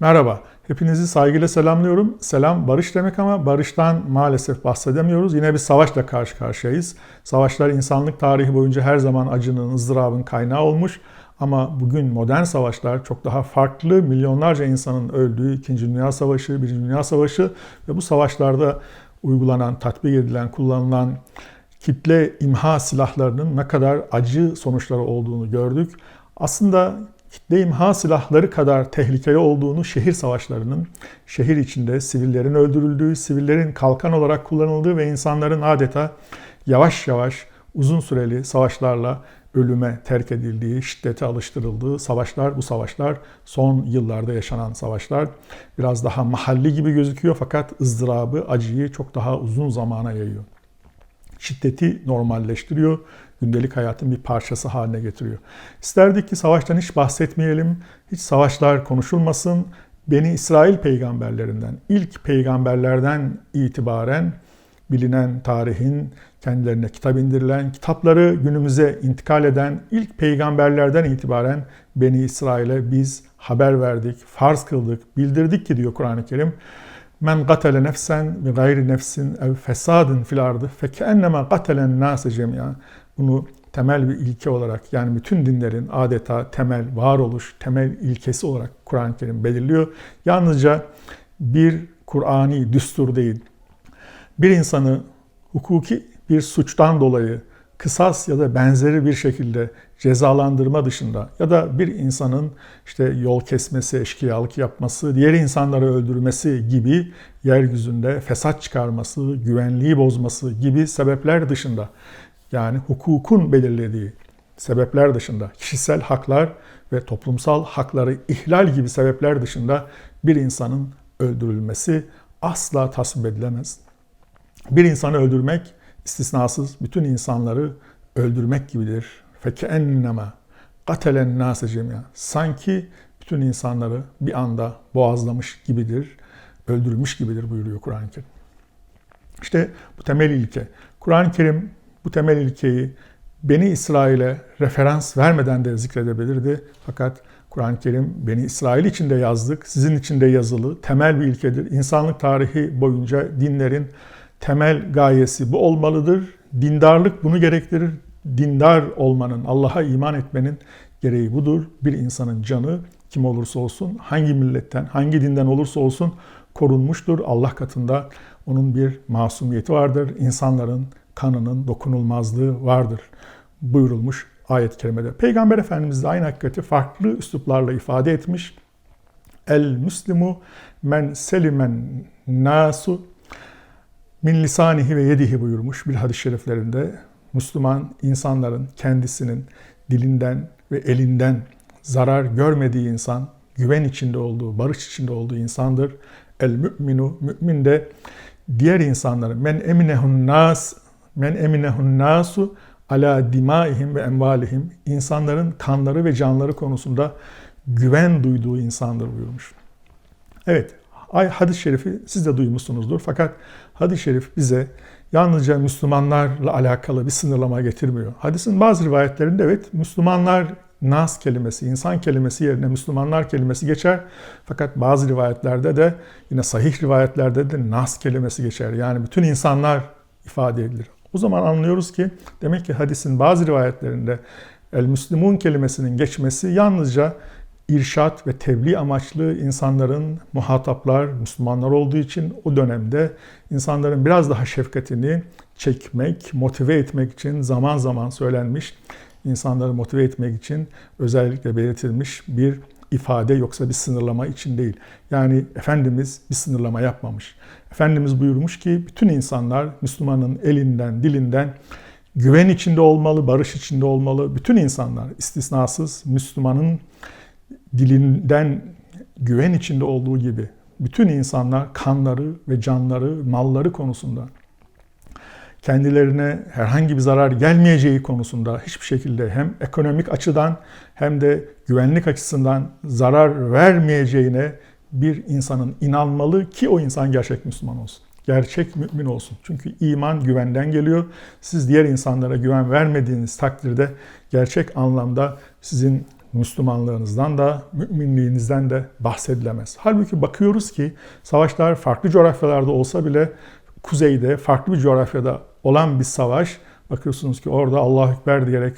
Merhaba, hepinizi saygıyla selamlıyorum. Selam barış demek ama barıştan maalesef bahsedemiyoruz. Yine bir savaşla karşı karşıyayız. Savaşlar insanlık tarihi boyunca her zaman acının, ızdırabın kaynağı olmuş. Ama bugün modern savaşlar çok daha farklı, milyonlarca insanın öldüğü 2. Dünya Savaşı, 1. Dünya Savaşı ve bu savaşlarda uygulanan, tatbik edilen, kullanılan kitle imha silahlarının ne kadar acı sonuçları olduğunu gördük. Aslında kitle imha silahları kadar tehlikeli olduğunu şehir savaşlarının, şehir içinde sivillerin öldürüldüğü, sivillerin kalkan olarak kullanıldığı ve insanların adeta yavaş yavaş uzun süreli savaşlarla ölüme terk edildiği, şiddete alıştırıldığı savaşlar, bu savaşlar son yıllarda yaşanan savaşlar. Biraz daha mahalli gibi gözüküyor fakat ızdırabı, acıyı çok daha uzun zamana yayıyor. Şiddeti normalleştiriyor, gündelik hayatın bir parçası haline getiriyor. İsterdik ki savaştan hiç bahsetmeyelim, hiç savaşlar konuşulmasın. Beni İsrail peygamberlerinden, ilk peygamberlerden itibaren bilinen tarihin kendilerine kitap indirilen, kitapları günümüze intikal eden ilk peygamberlerden itibaren Beni İsrail'e biz haber verdik, farz kıldık, bildirdik ki diyor Kur'an-ı Kerim. Men gatele nefsen ve gayri nefsin ev fesadın fil ardı fekennema gatelen nase cemia. Bunu temel bir ilke olarak yani bütün dinlerin adeta temel varoluş, temel ilkesi olarak Kur'an-ı Kerim belirliyor. Yalnızca bir Kur'ani düstur değil. Bir insanı hukuki bir suçtan dolayı kısas ya da benzeri bir şekilde cezalandırma dışında ya da bir insanın işte yol kesmesi, eşkıyalık yapması, diğer insanları öldürmesi gibi yeryüzünde fesat çıkarması, güvenliği bozması gibi sebepler dışında yani hukukun belirlediği sebepler dışında kişisel haklar ve toplumsal hakları ihlal gibi sebepler dışında bir insanın öldürülmesi asla tasvip edilemez. Bir insanı öldürmek istisnasız bütün insanları öldürmek gibidir. Fekennema katelen nase cemia. Sanki bütün insanları bir anda boğazlamış gibidir, öldürmüş gibidir buyuruyor Kur'an-ı Kerim. İşte bu temel ilke. Kur'an-ı Kerim bu temel ilkeyi Beni İsrail'e referans vermeden de zikredebilirdi. Fakat Kur'an-ı Kerim Beni İsrail için de yazdık, sizin için de yazılı, temel bir ilkedir. İnsanlık tarihi boyunca dinlerin temel gayesi bu olmalıdır. Dindarlık bunu gerektirir. Dindar olmanın, Allah'a iman etmenin gereği budur. Bir insanın canı kim olursa olsun, hangi milletten, hangi dinden olursa olsun korunmuştur. Allah katında onun bir masumiyeti vardır. İnsanların kanının dokunulmazlığı vardır buyurulmuş ayet-i kerimede. Peygamber Efendimiz de aynı hakikati farklı üsluplarla ifade etmiş. El müslimu men selimen nasu min lisanihi ve yedihi buyurmuş bir hadis-i şeriflerinde. Müslüman insanların kendisinin dilinden ve elinden zarar görmediği insan, güven içinde olduğu, barış içinde olduğu insandır. El müminu, mümin de diğer insanların men eminehun nas, men eminehun nasu ala dimaihim ve envalihim insanların kanları ve canları konusunda güven duyduğu insandır buyurmuş. Evet, hadis-i şerifi siz de duymuşsunuzdur. Fakat hadis-i şerif bize yalnızca Müslümanlarla alakalı bir sınırlama getirmiyor. Hadisin bazı rivayetlerinde evet Müslümanlar nas kelimesi, insan kelimesi yerine Müslümanlar kelimesi geçer. Fakat bazı rivayetlerde de yine sahih rivayetlerde de nas kelimesi geçer. Yani bütün insanlar ifade edilir. O zaman anlıyoruz ki demek ki hadisin bazı rivayetlerinde el Müslümun kelimesinin geçmesi yalnızca irşat ve tebliğ amaçlı insanların muhataplar, Müslümanlar olduğu için o dönemde insanların biraz daha şefkatini çekmek, motive etmek için zaman zaman söylenmiş, insanları motive etmek için özellikle belirtilmiş bir ifade yoksa bir sınırlama için değil. Yani Efendimiz bir sınırlama yapmamış. Efendimiz buyurmuş ki bütün insanlar Müslümanın elinden, dilinden güven içinde olmalı, barış içinde olmalı. Bütün insanlar istisnasız Müslümanın dilinden güven içinde olduğu gibi bütün insanlar kanları ve canları, malları konusunda kendilerine herhangi bir zarar gelmeyeceği konusunda hiçbir şekilde hem ekonomik açıdan hem de güvenlik açısından zarar vermeyeceğine bir insanın inanmalı ki o insan gerçek Müslüman olsun. Gerçek mümin olsun. Çünkü iman güvenden geliyor. Siz diğer insanlara güven vermediğiniz takdirde gerçek anlamda sizin Müslümanlığınızdan da, müminliğinizden de bahsedilemez. Halbuki bakıyoruz ki savaşlar farklı coğrafyalarda olsa bile kuzeyde, farklı bir coğrafyada olan bir savaş, bakıyorsunuz ki orada Allah Ekber diyerek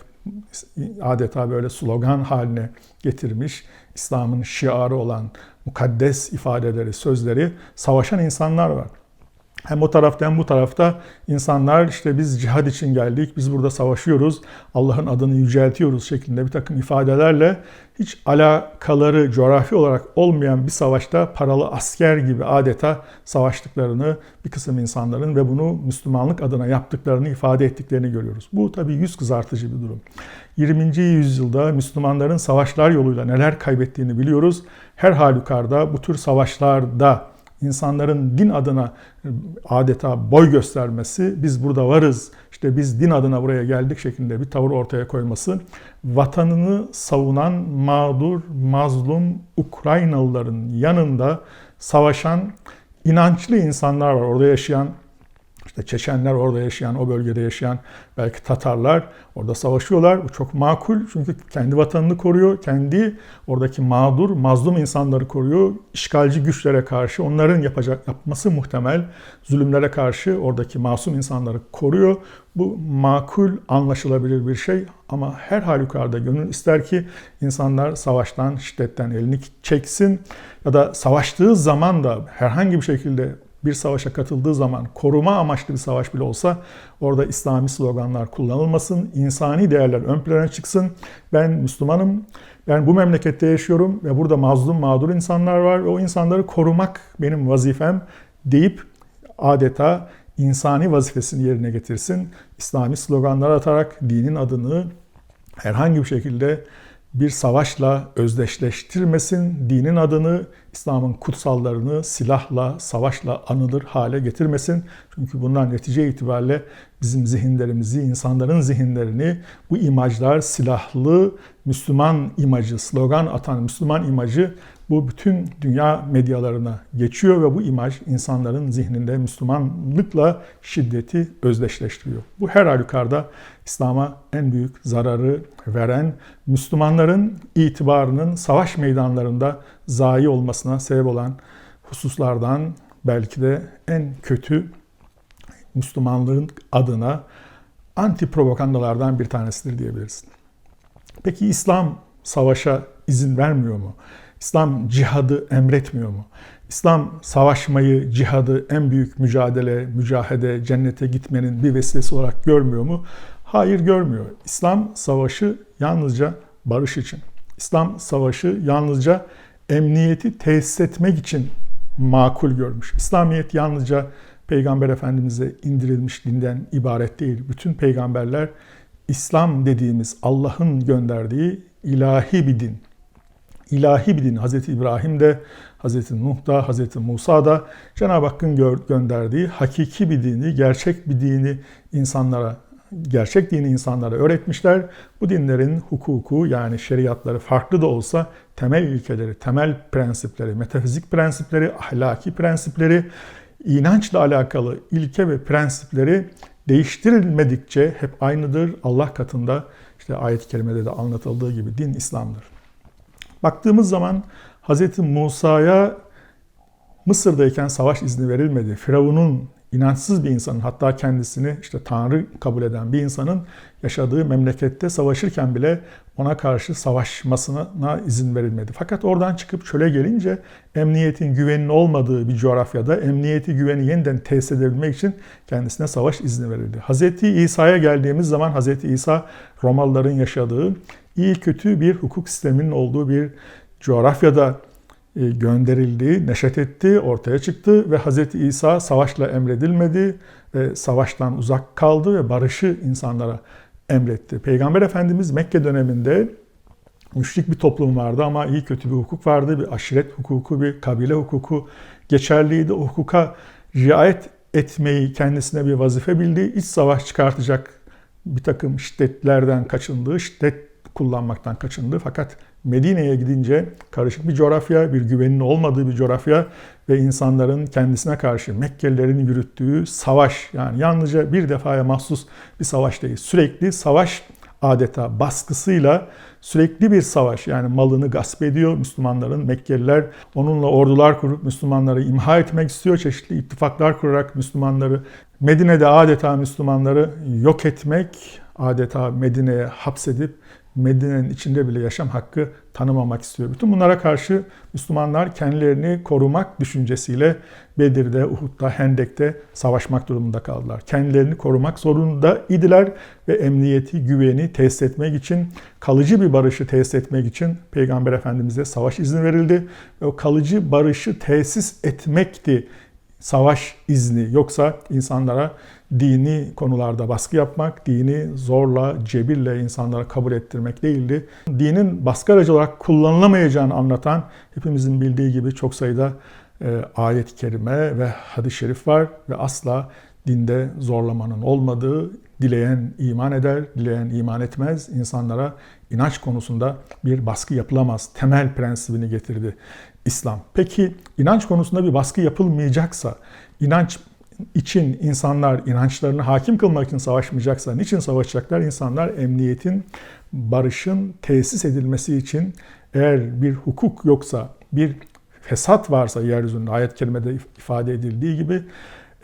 adeta böyle slogan haline getirmiş, İslam'ın şiarı olan mukaddes ifadeleri, sözleri savaşan insanlar var. Hem o tarafta hem bu tarafta insanlar işte biz cihad için geldik, biz burada savaşıyoruz, Allah'ın adını yüceltiyoruz şeklinde bir takım ifadelerle hiç alakaları coğrafi olarak olmayan bir savaşta paralı asker gibi adeta savaştıklarını bir kısım insanların ve bunu Müslümanlık adına yaptıklarını ifade ettiklerini görüyoruz. Bu tabii yüz kızartıcı bir durum. 20. yüzyılda Müslümanların savaşlar yoluyla neler kaybettiğini biliyoruz. Her halükarda bu tür savaşlarda insanların din adına e, adeta boy göstermesi, biz burada varız, işte biz din adına buraya geldik şeklinde bir tavır ortaya koyması, vatanını savunan mağdur, mazlum Ukraynalıların yanında savaşan inançlı insanlar var. Orada yaşayan işte Çeçenler orada yaşayan, o bölgede yaşayan belki Tatarlar orada savaşıyorlar. Bu çok makul çünkü kendi vatanını koruyor, kendi oradaki mağdur, mazlum insanları koruyor. İşgalci güçlere karşı onların yapacak yapması muhtemel zulümlere karşı oradaki masum insanları koruyor. Bu makul, anlaşılabilir bir şey ama her halükarda gönül ister ki insanlar savaştan, şiddetten elini çeksin ya da savaştığı zaman da herhangi bir şekilde bir savaşa katıldığı zaman koruma amaçlı bir savaş bile olsa orada İslami sloganlar kullanılmasın, insani değerler ön plana çıksın. Ben Müslümanım, ben bu memlekette yaşıyorum ve burada mazlum mağdur insanlar var ve o insanları korumak benim vazifem deyip adeta insani vazifesini yerine getirsin. İslami sloganlar atarak dinin adını herhangi bir şekilde bir savaşla özdeşleştirmesin, dinin adını, İslam'ın kutsallarını silahla, savaşla anılır hale getirmesin. Çünkü bunlar netice itibariyle bizim zihinlerimizi, insanların zihinlerini bu imajlar, silahlı Müslüman imajı, slogan atan Müslüman imajı bu bütün dünya medyalarına geçiyor ve bu imaj insanların zihninde Müslümanlıkla şiddeti özdeşleştiriyor. Bu her halükarda İslam'a en büyük zararı veren, Müslümanların itibarının savaş meydanlarında zayi olmasına sebep olan hususlardan belki de en kötü Müslümanlığın adına anti propagandalardan bir tanesidir diyebilirsin. Peki İslam savaşa izin vermiyor mu? İslam cihadı emretmiyor mu? İslam savaşmayı, cihadı en büyük mücadele, mücahede, cennete gitmenin bir vesilesi olarak görmüyor mu? Hayır görmüyor. İslam savaşı yalnızca barış için. İslam savaşı yalnızca emniyeti tesis etmek için makul görmüş. İslamiyet yalnızca Peygamber Efendimiz'e indirilmiş dinden ibaret değil. Bütün peygamberler İslam dediğimiz Allah'ın gönderdiği ilahi bir din ilahi bir din. Hz. İbrahim de, Hz. Nuh da, Hz. Musa da Cenab-ı Hakk'ın gönderdiği hakiki bir dini, gerçek bir dini insanlara, gerçek dini insanlara öğretmişler. Bu dinlerin hukuku yani şeriatları farklı da olsa temel ilkeleri, temel prensipleri, metafizik prensipleri, ahlaki prensipleri, inançla alakalı ilke ve prensipleri değiştirilmedikçe hep aynıdır. Allah katında işte ayet-i kerimede de anlatıldığı gibi din İslam'dır. Baktığımız zaman Hz. Musa'ya Mısır'dayken savaş izni verilmedi. Firavun'un inançsız bir insanın hatta kendisini işte Tanrı kabul eden bir insanın yaşadığı memlekette savaşırken bile ona karşı savaşmasına izin verilmedi. Fakat oradan çıkıp çöle gelince emniyetin güvenin olmadığı bir coğrafyada emniyeti güveni yeniden tesis edebilmek için kendisine savaş izni verildi. Hz. İsa'ya geldiğimiz zaman Hz. İsa Romalıların yaşadığı iyi kötü bir hukuk sisteminin olduğu bir coğrafyada e, gönderildi, neşet etti, ortaya çıktı ve Hz. İsa savaşla emredilmedi ve savaştan uzak kaldı ve barışı insanlara emretti. Peygamber Efendimiz Mekke döneminde müşrik bir toplum vardı ama iyi kötü bir hukuk vardı. Bir aşiret hukuku, bir kabile hukuku geçerliydi. O hukuka riayet etmeyi kendisine bir vazife bildi. İç savaş çıkartacak bir takım şiddetlerden kaçındığı, şiddet kullanmaktan kaçındı. Fakat Medine'ye gidince karışık bir coğrafya, bir güvenin olmadığı bir coğrafya ve insanların kendisine karşı Mekkelilerin yürüttüğü savaş yani yalnızca bir defaya mahsus bir savaş değil. Sürekli savaş adeta baskısıyla sürekli bir savaş yani malını gasp ediyor Müslümanların. Mekkeliler onunla ordular kurup Müslümanları imha etmek istiyor. Çeşitli ittifaklar kurarak Müslümanları Medine'de adeta Müslümanları yok etmek, adeta Medine'ye hapsedip Medine'nin içinde bile yaşam hakkı tanımamak istiyor. Bütün bunlara karşı Müslümanlar kendilerini korumak düşüncesiyle Bedir'de, Uhud'da, Hendek'te savaşmak durumunda kaldılar. Kendilerini korumak zorunda idiler ve emniyeti, güveni tesis etmek için, kalıcı bir barışı tesis etmek için Peygamber Efendimiz'e savaş izni verildi. Ve o kalıcı barışı tesis etmekti savaş izni yoksa insanlara dini konularda baskı yapmak, dini zorla, cebirle insanlara kabul ettirmek değildi. Dinin baskı aracı olarak kullanılamayacağını anlatan hepimizin bildiği gibi çok sayıda e, ayet-i kerime ve hadis-i şerif var ve asla dinde zorlamanın olmadığı, dileyen iman eder, dileyen iman etmez. İnsanlara inanç konusunda bir baskı yapılamaz. Temel prensibini getirdi İslam. Peki inanç konusunda bir baskı yapılmayacaksa, inanç için insanlar inançlarını hakim kılmak için savaşmayacaksa niçin savaşacaklar? İnsanlar emniyetin, barışın tesis edilmesi için eğer bir hukuk yoksa, bir fesat varsa yeryüzünde ayet kerimede ifade edildiği gibi,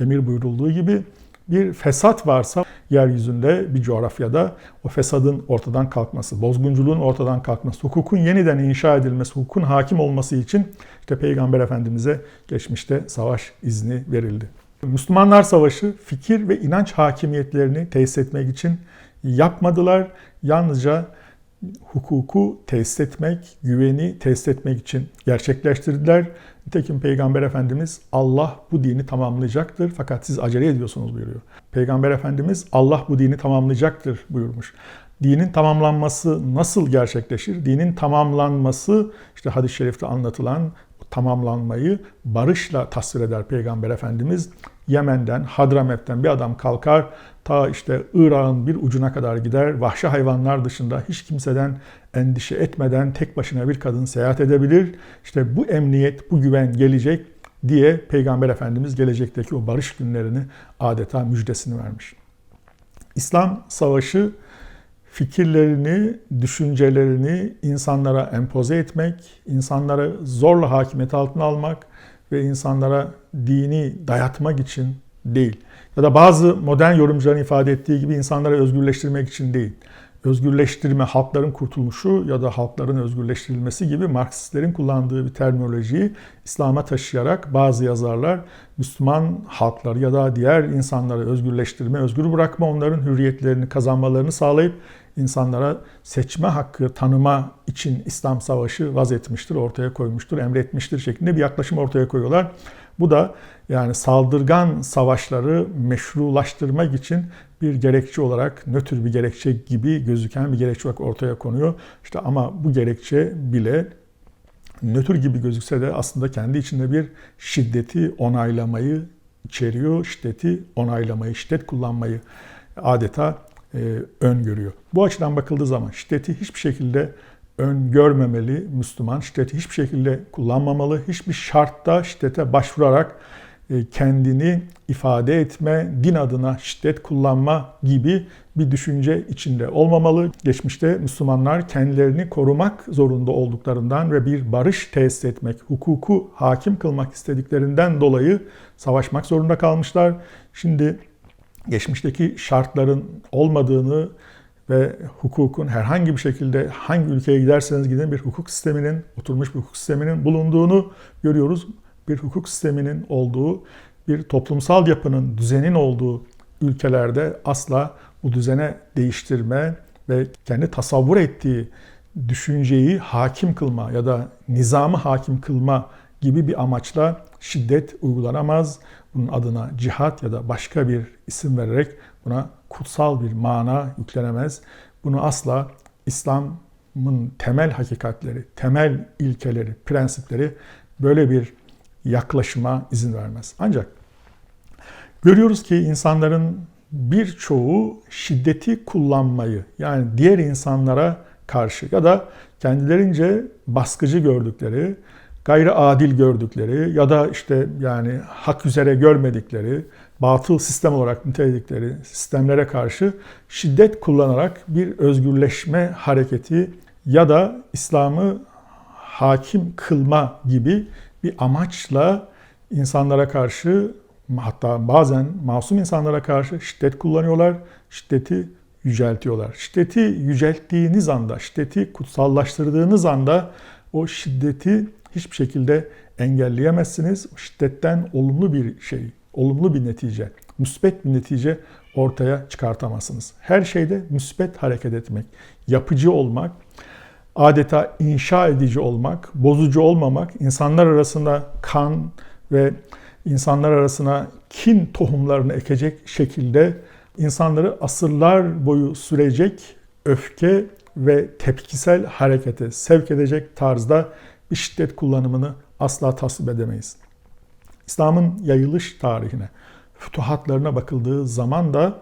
emir buyurulduğu gibi bir fesat varsa yeryüzünde bir coğrafyada o fesadın ortadan kalkması, bozgunculuğun ortadan kalkması, hukukun yeniden inşa edilmesi, hukukun hakim olması için işte Peygamber Efendimiz'e geçmişte savaş izni verildi. Müslümanlar Savaşı fikir ve inanç hakimiyetlerini tesis etmek için yapmadılar. Yalnızca hukuku tesis etmek, güveni tesis etmek için gerçekleştirdiler. Nitekim Peygamber Efendimiz Allah bu dini tamamlayacaktır fakat siz acele ediyorsunuz buyuruyor. Peygamber Efendimiz Allah bu dini tamamlayacaktır buyurmuş. Dinin tamamlanması nasıl gerçekleşir? Dinin tamamlanması işte hadis-i şerifte anlatılan tamamlanmayı barışla tasvir eder Peygamber Efendimiz. Yemen'den, Hadramet'ten bir adam kalkar, ta işte Irak'ın bir ucuna kadar gider. Vahşi hayvanlar dışında hiç kimseden endişe etmeden tek başına bir kadın seyahat edebilir. İşte bu emniyet, bu güven gelecek diye Peygamber Efendimiz gelecekteki o barış günlerini adeta müjdesini vermiş. İslam savaşı fikirlerini, düşüncelerini insanlara empoze etmek, insanları zorla hakimiyet altına almak ve insanlara dini dayatmak için değil. Ya da bazı modern yorumcuların ifade ettiği gibi insanları özgürleştirmek için değil. Özgürleştirme, halkların kurtuluşu ya da halkların özgürleştirilmesi gibi Marksistlerin kullandığı bir terminolojiyi İslam'a taşıyarak bazı yazarlar Müslüman halkları ya da diğer insanları özgürleştirme, özgür bırakma, onların hürriyetlerini kazanmalarını sağlayıp insanlara seçme hakkı tanıma için İslam Savaşı vaz etmiştir, ortaya koymuştur, emretmiştir şeklinde bir yaklaşım ortaya koyuyorlar. Bu da yani saldırgan savaşları meşrulaştırmak için bir gerekçe olarak nötr bir gerekçe gibi gözüken bir gerekçe olarak ortaya konuyor. İşte ama bu gerekçe bile nötr gibi gözükse de aslında kendi içinde bir şiddeti onaylamayı içeriyor. Şiddeti onaylamayı, şiddet kullanmayı adeta öngörüyor. Bu açıdan bakıldığı zaman şiddeti hiçbir şekilde öngörmemeli Müslüman. Şiddeti hiçbir şekilde kullanmamalı. Hiçbir şartta şiddete başvurarak e, kendini ifade etme, din adına şiddet kullanma gibi bir düşünce içinde olmamalı. Geçmişte Müslümanlar kendilerini korumak zorunda olduklarından ve bir barış tesis etmek, hukuku hakim kılmak istediklerinden dolayı savaşmak zorunda kalmışlar. Şimdi geçmişteki şartların olmadığını ve hukukun herhangi bir şekilde hangi ülkeye giderseniz gidin bir hukuk sisteminin, oturmuş bir hukuk sisteminin bulunduğunu görüyoruz. Bir hukuk sisteminin olduğu, bir toplumsal yapının, düzenin olduğu ülkelerde asla bu düzene değiştirme ve kendi tasavvur ettiği düşünceyi hakim kılma ya da nizamı hakim kılma gibi bir amaçla şiddet uygulanamaz. Bunun adına cihat ya da başka bir isim vererek buna kutsal bir mana yüklenemez. Bunu asla İslam'ın temel hakikatleri, temel ilkeleri, prensipleri böyle bir yaklaşıma izin vermez. Ancak görüyoruz ki insanların birçoğu şiddeti kullanmayı yani diğer insanlara karşı ya da kendilerince baskıcı gördükleri, gayri adil gördükleri ya da işte yani hak üzere görmedikleri, batıl sistem olarak niteledikleri sistemlere karşı şiddet kullanarak bir özgürleşme hareketi ya da İslam'ı hakim kılma gibi bir amaçla insanlara karşı hatta bazen masum insanlara karşı şiddet kullanıyorlar. Şiddeti yüceltiyorlar. Şiddeti yücelttiğiniz anda, şiddeti kutsallaştırdığınız anda o şiddeti hiçbir şekilde engelleyemezsiniz. Şiddetten olumlu bir şey, olumlu bir netice, müsbet bir netice ortaya çıkartamazsınız. Her şeyde müsbet hareket etmek, yapıcı olmak, adeta inşa edici olmak, bozucu olmamak, insanlar arasında kan ve insanlar arasına kin tohumlarını ekecek şekilde insanları asırlar boyu sürecek öfke ve tepkisel harekete sevk edecek tarzda şiddet kullanımını asla tasvip edemeyiz. İslam'ın yayılış tarihine, fütuhatlarına bakıldığı zaman da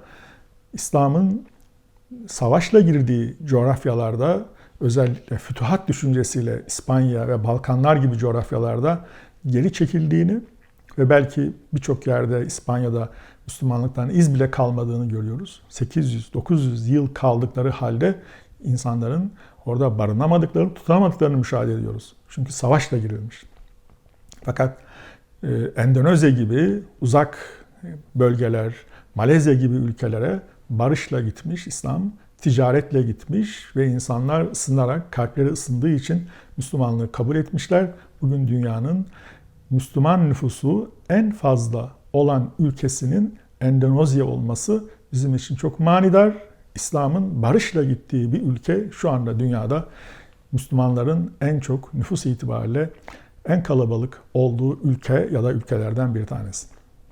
İslam'ın savaşla girdiği coğrafyalarda özellikle fütuhat düşüncesiyle İspanya ve Balkanlar gibi coğrafyalarda geri çekildiğini ve belki birçok yerde İspanya'da Müslümanlıktan iz bile kalmadığını görüyoruz. 800-900 yıl kaldıkları halde insanların orada barınamadıklarını, tutunamadıklarını müşahede ediyoruz. Çünkü savaşla girilmiş. Fakat e, Endonezya gibi uzak bölgeler, Malezya gibi ülkelere barışla gitmiş İslam, ticaretle gitmiş ve insanlar ısınarak, kalpleri ısındığı için Müslümanlığı kabul etmişler. Bugün dünyanın Müslüman nüfusu en fazla olan ülkesinin Endonezya olması bizim için çok manidar. İslam'ın barışla gittiği bir ülke şu anda dünyada Müslümanların en çok nüfus itibariyle en kalabalık olduğu ülke ya da ülkelerden bir tanesi.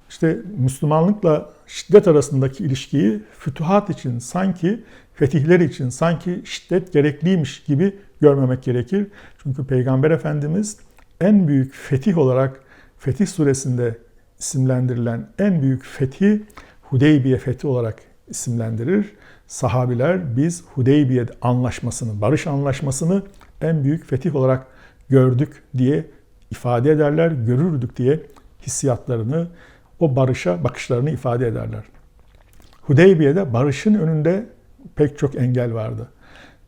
İşte Müslümanlıkla şiddet arasındaki ilişkiyi fütuhat için sanki fetihler için sanki şiddet gerekliymiş gibi görmemek gerekir. Çünkü Peygamber Efendimiz en büyük fetih olarak Fetih suresinde isimlendirilen en büyük fethi Hudeybiye fethi olarak isimlendirir. Sahabiler biz Hudeybiye anlaşmasını, barış anlaşmasını en büyük fetih olarak gördük diye ifade ederler, görürdük diye hissiyatlarını, o barışa bakışlarını ifade ederler. Hudeybiye'de barışın önünde pek çok engel vardı.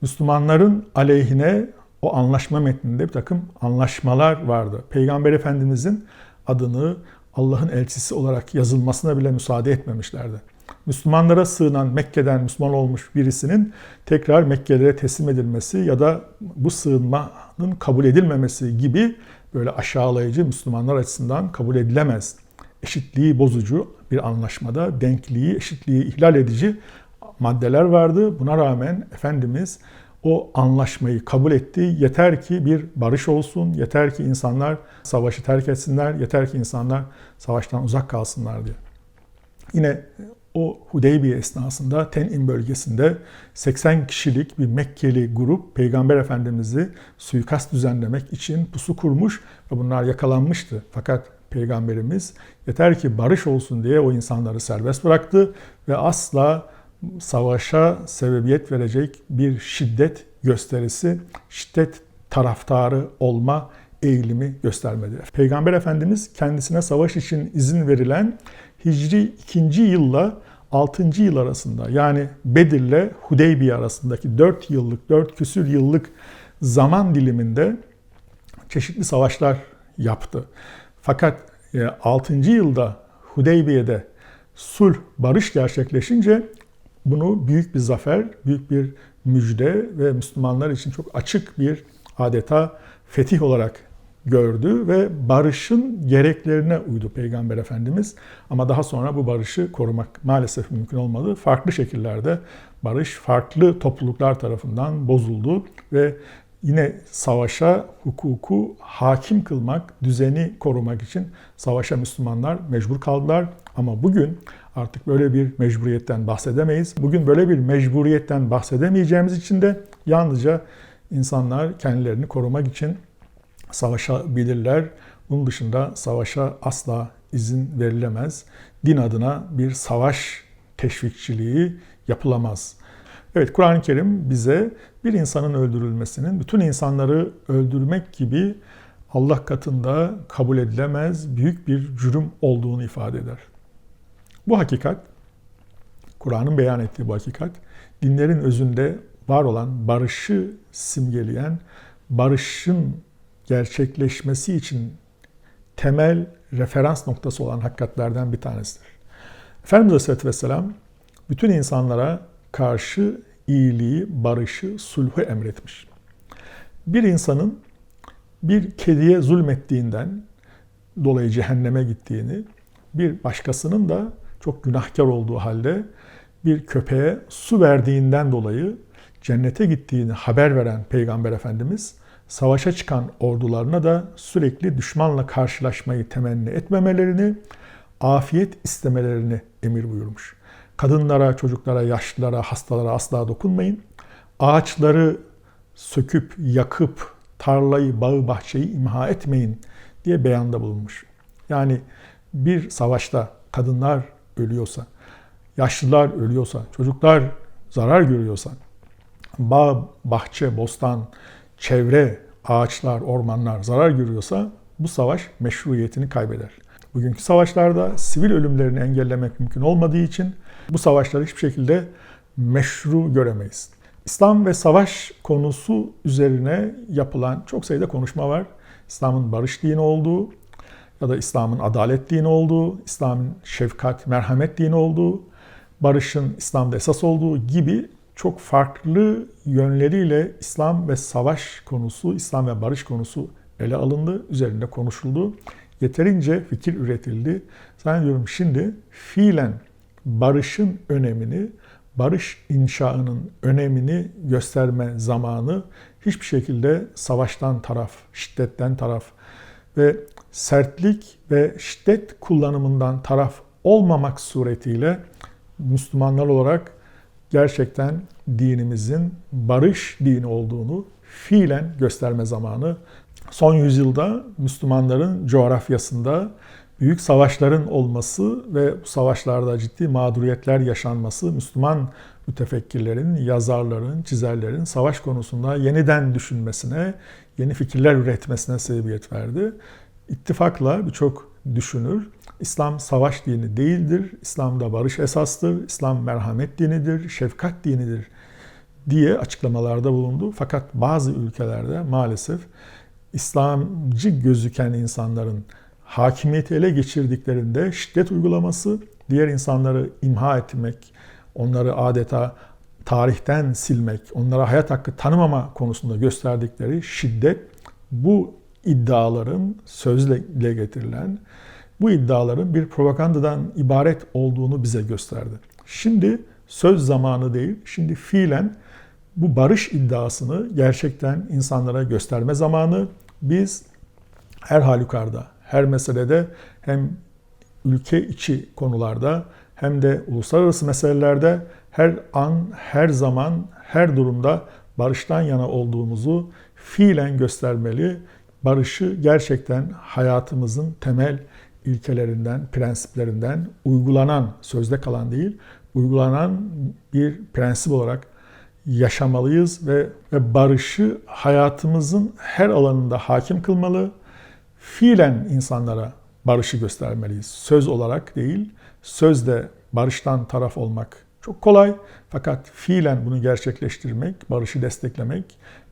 Müslümanların aleyhine o anlaşma metninde bir takım anlaşmalar vardı. Peygamber Efendimizin adını Allah'ın elçisi olarak yazılmasına bile müsaade etmemişlerdi. Müslümanlara sığınan Mekke'den Müslüman olmuş birisinin tekrar Mekkelilere teslim edilmesi ya da bu sığınmanın kabul edilmemesi gibi böyle aşağılayıcı Müslümanlar açısından kabul edilemez. Eşitliği bozucu bir anlaşmada denkliği, eşitliği ihlal edici maddeler vardı. Buna rağmen Efendimiz o anlaşmayı kabul etti. Yeter ki bir barış olsun, yeter ki insanlar savaşı terk etsinler, yeter ki insanlar savaştan uzak kalsınlar diye. Yine o Hudeybiye esnasında Ten'im bölgesinde 80 kişilik bir Mekkeli grup Peygamber Efendimiz'i suikast düzenlemek için pusu kurmuş ve bunlar yakalanmıştı. Fakat Peygamberimiz yeter ki barış olsun diye o insanları serbest bıraktı ve asla savaşa sebebiyet verecek bir şiddet gösterisi, şiddet taraftarı olma eğilimi göstermedi. Peygamber Efendimiz kendisine savaş için izin verilen Hicri 2. yılla 6. yıl arasında yani Bedir'le Hudeybiye arasındaki 4 yıllık, 4 küsür yıllık zaman diliminde çeşitli savaşlar yaptı. Fakat 6. E, yılda Hudeybiye'de sulh, barış gerçekleşince bunu büyük bir zafer, büyük bir müjde ve Müslümanlar için çok açık bir adeta fetih olarak gördü ve barışın gereklerine uydu Peygamber Efendimiz. Ama daha sonra bu barışı korumak maalesef mümkün olmadı. Farklı şekillerde barış farklı topluluklar tarafından bozuldu ve yine savaşa, hukuku hakim kılmak, düzeni korumak için savaşa Müslümanlar mecbur kaldılar. Ama bugün artık böyle bir mecburiyetten bahsedemeyiz. Bugün böyle bir mecburiyetten bahsedemeyeceğimiz için de yalnızca insanlar kendilerini korumak için savaşabilirler. Bunun dışında savaşa asla izin verilemez. Din adına bir savaş teşvikçiliği yapılamaz. Evet Kur'an-ı Kerim bize bir insanın öldürülmesinin bütün insanları öldürmek gibi Allah katında kabul edilemez büyük bir cürüm olduğunu ifade eder. Bu hakikat, Kur'an'ın beyan ettiği bu hakikat, dinlerin özünde var olan barışı simgeleyen, barışın gerçekleşmesi için temel referans noktası olan hakikatlerden bir tanesidir. Efendimiz Aleyhisselatü Vesselam bütün insanlara karşı iyiliği, barışı, sulhu emretmiş. Bir insanın bir kediye zulmettiğinden dolayı cehenneme gittiğini, bir başkasının da çok günahkar olduğu halde bir köpeğe su verdiğinden dolayı cennete gittiğini haber veren Peygamber Efendimiz savaşa çıkan ordularına da sürekli düşmanla karşılaşmayı temenni etmemelerini, afiyet istemelerini emir buyurmuş. Kadınlara, çocuklara, yaşlılara, hastalara asla dokunmayın. Ağaçları söküp, yakıp, tarlayı, bağı, bahçeyi imha etmeyin diye beyanda bulunmuş. Yani bir savaşta kadınlar ölüyorsa, yaşlılar ölüyorsa, çocuklar zarar görüyorsa, bağ, bahçe, bostan, çevre, ağaçlar, ormanlar zarar görüyorsa bu savaş meşruiyetini kaybeder. Bugünkü savaşlarda sivil ölümlerini engellemek mümkün olmadığı için bu savaşları hiçbir şekilde meşru göremeyiz. İslam ve savaş konusu üzerine yapılan çok sayıda konuşma var. İslam'ın barış dini olduğu ya da İslam'ın adalet dini olduğu, İslam'ın şefkat, merhamet dini olduğu, barışın İslam'da esas olduğu gibi çok farklı yönleriyle İslam ve savaş konusu, İslam ve barış konusu ele alındı, üzerinde konuşuldu. Yeterince fikir üretildi. Zannediyorum şimdi fiilen barışın önemini, barış inşaının önemini gösterme zamanı hiçbir şekilde savaştan taraf, şiddetten taraf ve sertlik ve şiddet kullanımından taraf olmamak suretiyle Müslümanlar olarak gerçekten dinimizin barış dini olduğunu fiilen gösterme zamanı. Son yüzyılda Müslümanların coğrafyasında büyük savaşların olması ve bu savaşlarda ciddi mağduriyetler yaşanması Müslüman mütefekkirlerin, yazarların, çizerlerin savaş konusunda yeniden düşünmesine, yeni fikirler üretmesine sebebiyet verdi. İttifakla birçok düşünür İslam savaş dini değildir, İslam'da barış esastır, İslam merhamet dinidir, şefkat dinidir diye açıklamalarda bulundu. Fakat bazı ülkelerde maalesef İslamcı gözüken insanların hakimiyeti ele geçirdiklerinde şiddet uygulaması, diğer insanları imha etmek, onları adeta tarihten silmek, onlara hayat hakkı tanımama konusunda gösterdikleri şiddet bu iddiaların sözle getirilen bu iddiaların bir propagandadan ibaret olduğunu bize gösterdi. Şimdi söz zamanı değil, şimdi fiilen bu barış iddiasını gerçekten insanlara gösterme zamanı. Biz her halükarda, her meselede hem ülke içi konularda hem de uluslararası meselelerde her an, her zaman, her durumda barıştan yana olduğumuzu fiilen göstermeli. Barışı gerçekten hayatımızın temel ilkelerinden, prensiplerinden uygulanan, sözde kalan değil, uygulanan bir prensip olarak yaşamalıyız ve, ve barışı hayatımızın her alanında hakim kılmalı. Fiilen insanlara barışı göstermeliyiz. Söz olarak değil, sözde barıştan taraf olmak çok kolay. Fakat fiilen bunu gerçekleştirmek, barışı desteklemek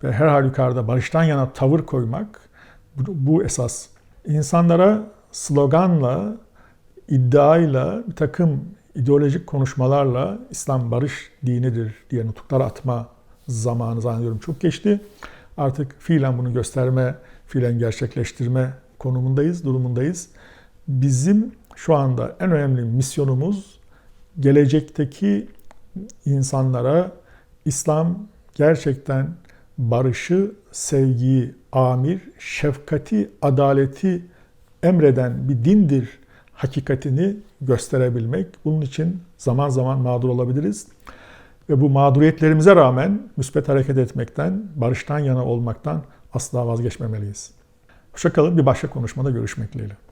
ve her halükarda barıştan yana tavır koymak bu esas. İnsanlara sloganla, iddiayla, bir takım ideolojik konuşmalarla İslam barış dinidir diye nutuklar atma zamanı zannediyorum çok geçti. Artık fiilen bunu gösterme, fiilen gerçekleştirme konumundayız, durumundayız. Bizim şu anda en önemli misyonumuz gelecekteki insanlara İslam gerçekten barışı, sevgiyi, amir, şefkati, adaleti emreden bir dindir hakikatini gösterebilmek. Bunun için zaman zaman mağdur olabiliriz. Ve bu mağduriyetlerimize rağmen müspet hareket etmekten, barıştan yana olmaktan asla vazgeçmemeliyiz. Hoşçakalın. Bir başka konuşmada görüşmek dileğiyle.